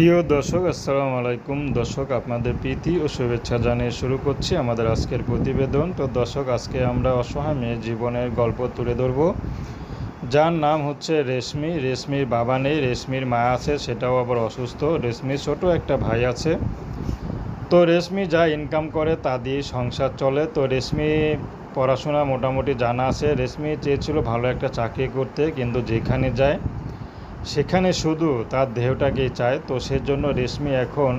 প্রিয় দর্শক, আসসালামু আলাইকুম। দর্শক, আপনাদের প্রীতি ও শুভেচ্ছা জানিয়ে শুরু করছি আমাদের আজকের প্রতিবেদন। তো দর্শক, আজকে আমরা অসহায় মেয়ের জীবনের গল্প তুলে ধরব। যার নাম হচ্ছে রেশমি। রেশমির বাবা নেই, রেশমির মা আছে, সেটাও আবার অসুস্থ। রেশমির ছোট একটা ভাই আছে। তো রেশমি যা ইনকাম করে তা দিয়ে সংসার চলে। তো রেশমি পড়াশোনা মোটামুটি জানা আছে। রেশমি চেয়েছিল ভালো একটা চাকরি করতে, কিন্তু যেখানে যায় সেখানে শুধু তার দেহটাকেই চায়, তো সেজন্য রেশমি এখন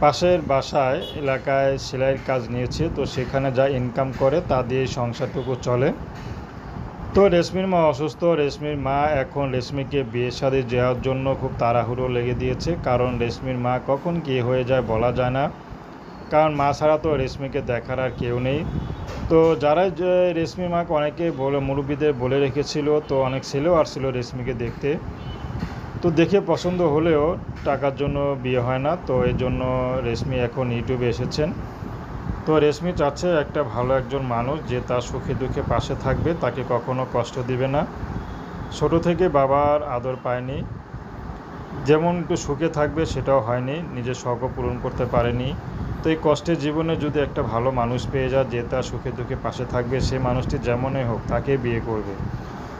পাশের বাসায় এলাকায় সেলাইয়ের কাজ নিয়েছে, তো সেখানে যা ইনকাম করে তা দিয়ে সংসারটুকু চলে। তো রেশমির মা অসুস্থ, রেশমির মা এখন রেশমিকে বিয়ে শাদী যাওয়ার জন্য খুব তাড়াহুড়ো লেগে দিয়েছে, কারণ রেশমির মা কখন কী হয়ে যায় বলা যায় না। কারণ মা ছাড়া তো রেশমিকে দেখার আর কেউ নেই। তো যারা যে রেশমির মাকে অনেকে বলে, মুরব্বীদের বলে রেখেছিল, তো অনেক ছেলেও আসছিল রেশমিকে দেখতে। তো দেখে পছন্দ হলেও টাকার জন্য বিয়ে হয় না। তো এই জন্য রেশমি এখন ইউটিউবে এসেছেন। তো রেশমি চাচ্ছে একটা ভালো একজন মানুষ যে তার সুখে দুঃখে পাশে থাকবে, তাকে কখনো কষ্ট দিবে না। ছোট থেকে বাবার আদর পায়নি। যেমন একটু সুখে থাকবে সেটাও হয়নি, নিজের শখও পূরণ করতে পারেনি। তো এই কষ্টের জীবনে যদি একটা ভালো মানুষ পেয়ে যায়, যে তার সুখে দুঃখে পাশে থাকবে, সে মানুষটি যেমনই হোক তাকে বিয়ে করবে।